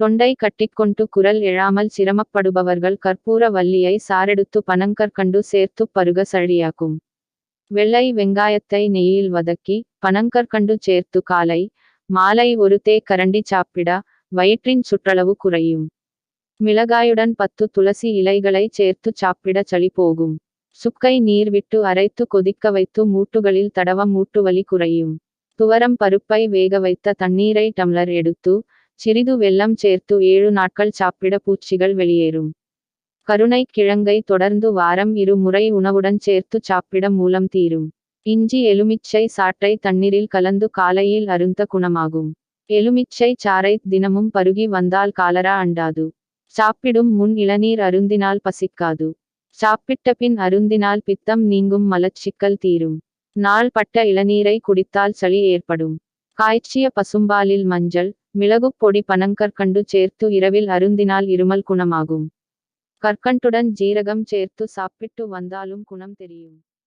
தொண்டை கட்டிக்கொண்டு குரல் எழாமல் சிரமப்படுபவர்கள் கற்பூர வல்லியை சாரெடுத்து பனங்கற்கண்டு சேர்த்து பருக சளியாக்கும் வெள்ளை வெங்காயத்தை நெய்யில் வதக்கி பனங்கற்கண்டு சேர்த்து காலை மாலை ஒரு தே கரண்டி சாப்பிட வயிற்றின் சுற்றளவு குறையும். மிளகாயுடன் பத்து துளசி இலைகளை சேர்த்து சாப்பிட சளி போகும். சுக்கை நீர் விட்டு அரைத்து கொதிக்க வைத்து மூட்டுகளில் தடவ மூட்டுவலி குறையும். துவரம் பருப்பை வேக வைத்த தண்ணீரை டம்ளர் எடுத்து சிறிது வெல்லம் சேர்த்து ஏழு நாட்கள் சாப்பிட பூச்சிகள் வெளியேறும். கருணை கிழங்கை தொடர்ந்து வாரம் இரு முறை உணவுடன் சேர்த்து சாப்பிட மூலம் தீரும். இஞ்சி எலுமிச்சை சாற்றை தண்ணீரில் கலந்து காலையில் அருந்த குணமாகும். எலுமிச்சை சாறை தினமும் பருகி வந்தால் காலரா அண்டாது. சாப்பிடும் முன் இளநீர் அருந்தினால் பசிக்காது. சாப்பிட்ட பின் அருந்தினால் பித்தம் நீங்கும் மலச்சிக்கல் தீரும். நாள் பட்ட இளநீரை குடித்தால் சளி ஏற்படும். காய்ச்சிய பசும்பாலில் மஞ்சள் மிளகுப் பொடி பனங்கற்கண்டு சேர்த்து இரவில் அருந்தினால் இருமல் குணமாகும். கற்கண்டுடன் ஜீரகம் சேர்த்து சாப்பிட்டு வந்தாலும் குணம் தெரியும்.